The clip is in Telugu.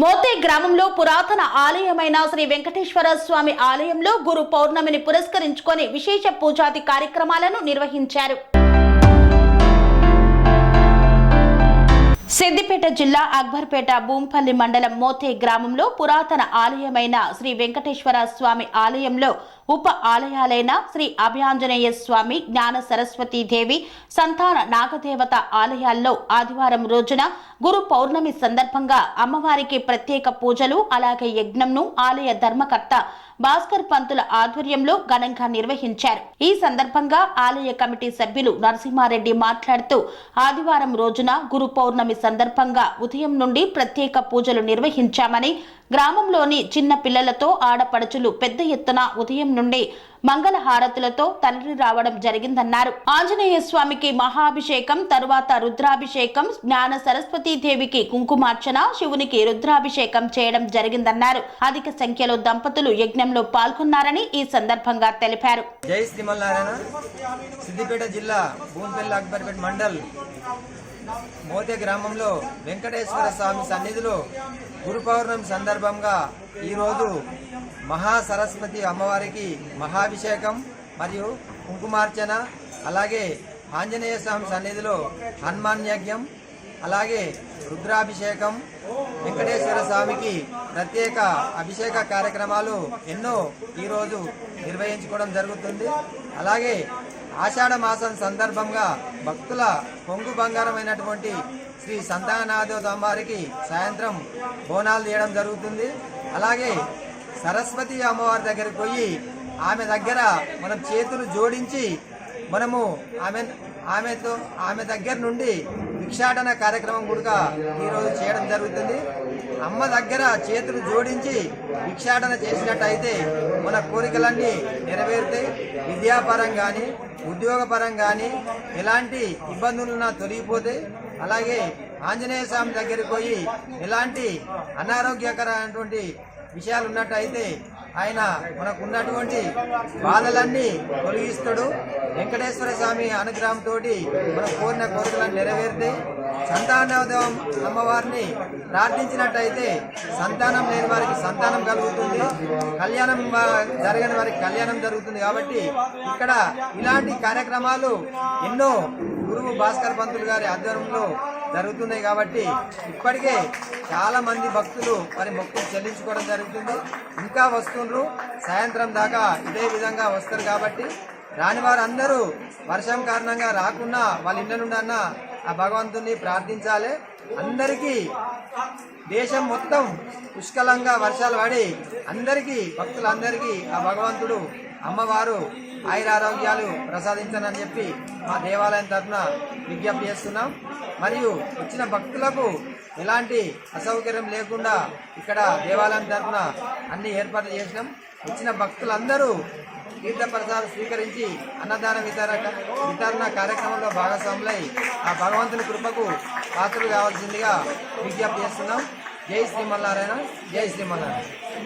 మోతే గ్రామంలో పురాతన ఆలయమైన శ్రీ వెంకటేశ్వర స్వామి ఆలయంలో గురు పౌర్ణమిని పురస్కరించుకొని విశేష పూజాది కార్యక్రమాలను నిర్వహించారు. సిద్దిపేట జిల్లా అక్బర్పేట భూంపల్లి మండలం మోతే గ్రామంలో పురాతన ఆలయమైన శ్రీ వెంకటేశ్వర స్వామి ఆలయంలో ఉప ఆలయాలైన శ్రీ అభయాంజనేయ స్వామి జ్ఞాన సరస్వతీ దేవి సంతాన నాగదేవత ఆలయాల్లో ఆదివారం రోజున గురు పౌర్ణమి సందర్భంగా అమ్మవారికి ప్రత్యేక పూజలు అలాగే యజ్ఞంను ఆలయ ధర్మకర్త భాస్కర్ పంతుల ఆధ్వర్యంలో ఘనంగా నిర్వహించారు. ఈ సందర్భంగా ఆలయ కమిటీ సభ్యులు నరసింహారెడ్డి మాట్లాడుతూ ఆదివారం రోజున గురు పౌర్ణమి సందర్భంగా ఉదయం నుండి ప్రత్యేక పూజలు నిర్వహించామని గ్రామంలోని చిన్న పిల్లలతో ఆడపడుచులు పెద్ద ఎత్తున ఉదయం నుండి మంగళ హారతులతో తండ్రి రావడం జరిగిందన్నారు. ఆంజనేయ స్వామికి మహాభిషేకం తరువాత రుద్రాభిషేకం జ్ఞాన సరస్వతీ దేవికి కుంకుమార్చన శివునికి రుద్రాభిషేకం చేయడం జరిగిందన్నారు. అధిక సంఖ్యలో దంపతులు యజ్ఞంలో పాల్గొన్నారని ఈ సందర్భంగా తెలిపారు. జై సిద్దిపేట జిల్లా భూమిపల్లి అక్బర్పేట మండల్ మోతే గ్రామంలో వెంకటేశ్వర స్వామి సన్నిధిలో గురు పౌర్ణమి సందర్భంగా ఈరోజు మహాసరస్వతి అమ్మవారికి మహాభిషేకం మరియు కుంకుమార్చన అలాగే ఆంజనేయ స్వామి సన్నిధిలో హనుమాన్ యజ్ఞం అలాగే రుద్రాభిషేకం వెంకటేశ్వర స్వామికి ప్రత్యేక అభిషేక కార్యక్రమాలు ఎన్నో ఈరోజు నిర్వహించుకోవడం జరుగుతుంది. అలాగే ఆషాఢ మాసం సందర్భంగా భక్తుల పొంగు బంగారమైనటువంటి శ్రీ సంతానాథ అమ్మవారికి సాయంత్రం బోనాలు తీయడం జరుగుతుంది. అలాగే సరస్వతి అమ్మవారి దగ్గరికి పోయి ఆమె దగ్గర మనం చేతులు జోడించి మనము ఆమె ఆమెతో ఆమె దగ్గర నుండి భిక్షాటన కార్యక్రమం కూడా ఈరోజు చేయడం జరుగుతుంది. అమ్మ దగ్గర చేతులు జోడించి భిక్షాటన చేసినట్టయితే మన కోరికలన్నీ నెరవేరుతాయి. విద్యాపరం కానీ ఉద్యోగపరం కానీ ఎలాంటి ఇబ్బందులున్నా తొలగిపోతాయి. అలాగే ఆంజనేయ స్వామి దగ్గరికి పోయి ఎలాంటి అనారోగ్యకరమైనటువంటి విషయాలు ఉన్నట్టయితే ఆయన మనకు ఉన్నటువంటి బాధలన్నీ తొలగిస్తాడు. వెంకటేశ్వర స్వామి అనుగ్రహంతో మన కోరిన కోరికలను నెరవేరితే సంతానోదయం అమ్మవారిని ప్రార్థించినట్టయితే సంతానం లేని వారికి సంతానం కలుగుతుంది. కళ్యాణం జరగని వారికి కళ్యాణం జరుగుతుంది కాబట్టి ఇక్కడ ఇలాంటి కార్యక్రమాలు ఎన్నో గురువు భాస్కర్ పంతులు గారి ఆధ్వర్యంలో జరుగుతున్నాయి కాబట్టి ఇప్పటికే చాలా మంది భక్తులు మరి మొక్కులు చెల్లించుకోవడం జరుగుతుంది. ఇంకా వస్తుండ్రు. సాయంత్రం దాకా ఇదే విధంగా వస్తారు కాబట్టి రాని వారందరూ వర్షం కారణంగా రాకున్నా వాళ్ళ ఇళ్ళ నుండి అన్న ఆ భగవంతుని ప్రార్థించాలి. అందరికీ దేశం మొత్తం పుష్కలంగా వర్షాలు పడి అందరికీ భక్తులందరికీ ఆ భగవంతుడు అమ్మవారు ఆయురారోగ్యాలు ప్రసాదించనని చెప్పి మా దేవాలయం తరఫున విజ్ఞప్తి చేస్తున్నాం. మరియు వచ్చిన భక్తులకు ఎలాంటి అసౌకర్యం లేకుండా ఇక్కడ దేవాలయం తరఫున అన్ని ఏర్పాట్లు చేసినాం. వచ్చిన భక్తులందరూ తీర్థప్రసాదం స్వీకరించి అన్నదాన వితరణ వితరణ కార్యక్రమంలో భాగస్వాములై ఆ భగవంతుని కృపకు పాత్రలు కావాల్సిందిగా విజ్ఞప్తి చేస్తున్నాం. జై శ్రీమన్నారాయణ జై శ్రీమన్నారాయణ.